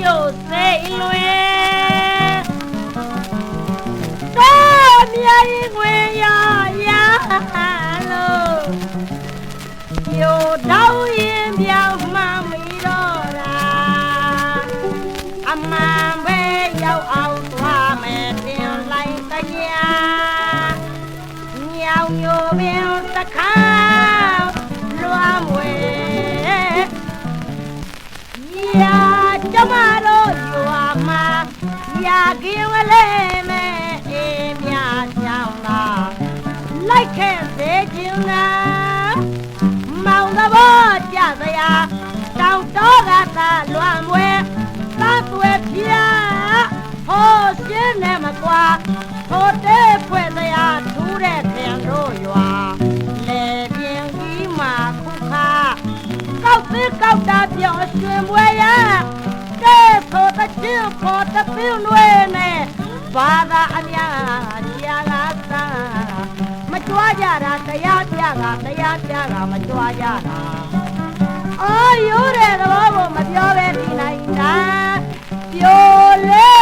ညို့စိတ်လွင်တော့မြိုင်ဝင်ရရလို့ညို့တောင်းရင်ပြောင်းမှမီတော့တာအမှန်ပဲရောက်အောင်သွားမယ်တ ရာကင်းဝလဲမဲ့အေးမြကြောင်းလာလိုက်ခဲ့သေးခြင်းလားမောင်သဘောကြစရာတောင်တော့ကသာလွမ်းမွဲသတ်ွယ်ဖျားဟောရှင်းနေမကွာဟိုတဲဖွဲ့စရာထူးတဲ့ခင်တို့ရွာလေပြင်းကြီးမှာခုခါကောက်သေးကောက်တာပြောင်းရွှင်ပွဲရကဲဆိုတ ချင်းပေါ်တပင်းလွဲနဲ့ဘာသာအများကြာလာသာမကြွားကြတာတရားပြကတရားပြကမကြွားကြတာအော်ရိုးတဲ့သဘောကိုမပြောပဲဒီနိုင်တာပြိုလေ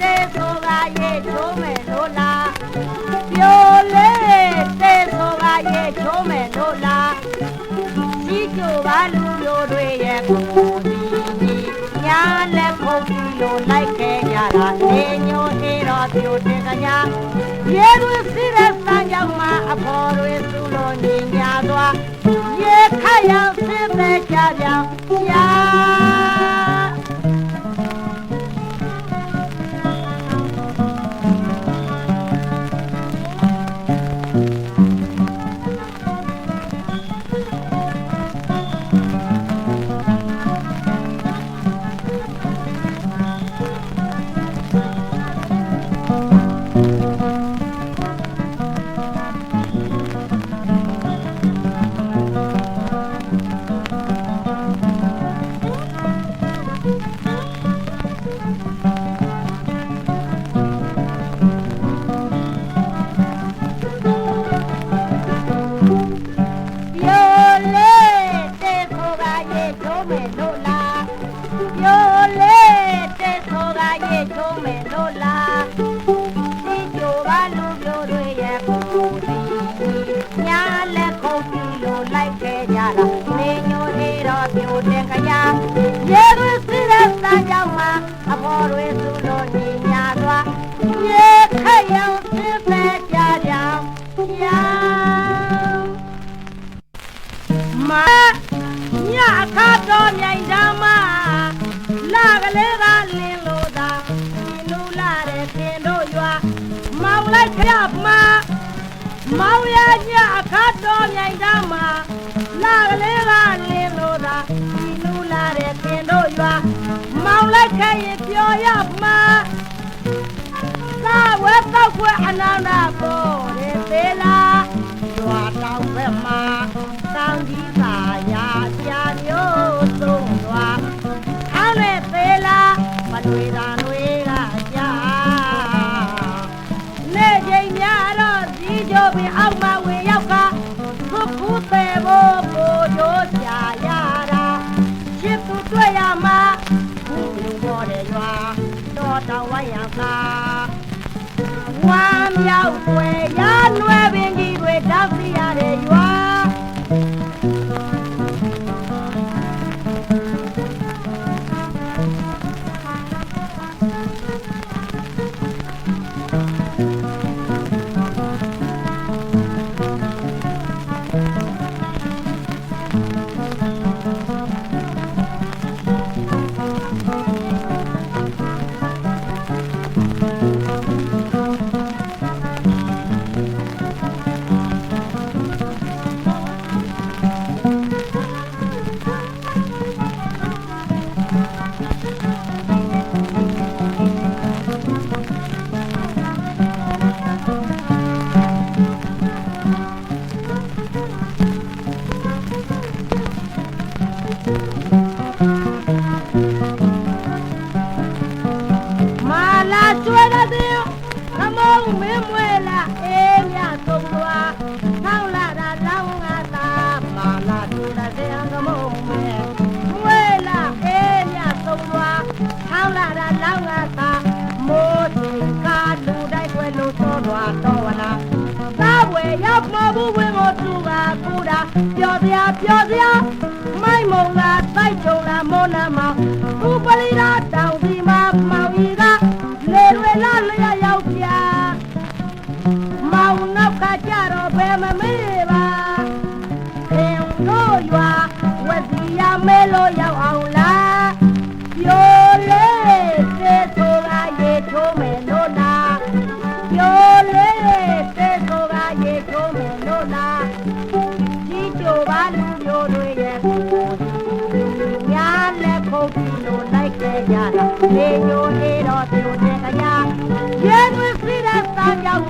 တဲဆိုကရဲ့ချိုးမယ်လို့လားပြိုလေတဲဆိုကရဲ့ချိုးမယ်လို့လားကြီးကျိုပါလူမျိုးတွေရဲ့ကိုယ်ဒီညာလက်ခုပ်ပြီး လို့လိုက်ခဲ့ကြတာနေညိုအေးတော်ပြိုတင်ကြညာရေသူစီးတဲ့စံကြောင့်မှအဖော်တွေသူ့လိုညီညာသွားရေခတ်ရောက်ဆင်းသက်ကြပြောင်းညာ ခက်ရောက်ဆင်းသက်ကြကြောင်ညာမညအခါတော်မြိုင်ဓမ္မလာကလေးကလင်းလို့သာဒီလူလာတဲ့ခင်တို့ရွာမောင်လိုက်ခရမမောင်ရညအခါတော်မြိုင်ဓမ္မလာကလေး ခွဲအနန္တပေါ်တဲ့သေးလားရွာတောင်ဘက်မှာတောင်ကြီးသာရာကြာမျိုးဆုံးရွာထောင်းနဲ့သေးလားမတွေသာတွေကကြာနေချိန်များတော့ဒီကြိုပင်အောက်မှာဝင်ရောက်ကခုခုသေးဖို့ကိုကြိုးကြာရတာချစ်သူတွေ့ရမှာဘူးလူပေါ်တဲ့ရွာတော့တောင်ဝိုင်းရကာ ဝမ်းမြောက်ွယ်ရနွယ်ပင်ကြီးတွေတောက်စီရတဲ့ရွာ တော့ဝလာ စားဝယ်ရောက်မဘူးဝင်မသူကကိုတာပျော်စရာပျော်စရာမိုက်မုံကတိုက်ကြုံလာမောနာမှာသူပလီရာတောင် က်ခဲ့ကြတာလေညိုနေတော့ပြုံးနေကြရဲသွေးစီးတဲ့သားကြောင့်မှအပေါ်တွေ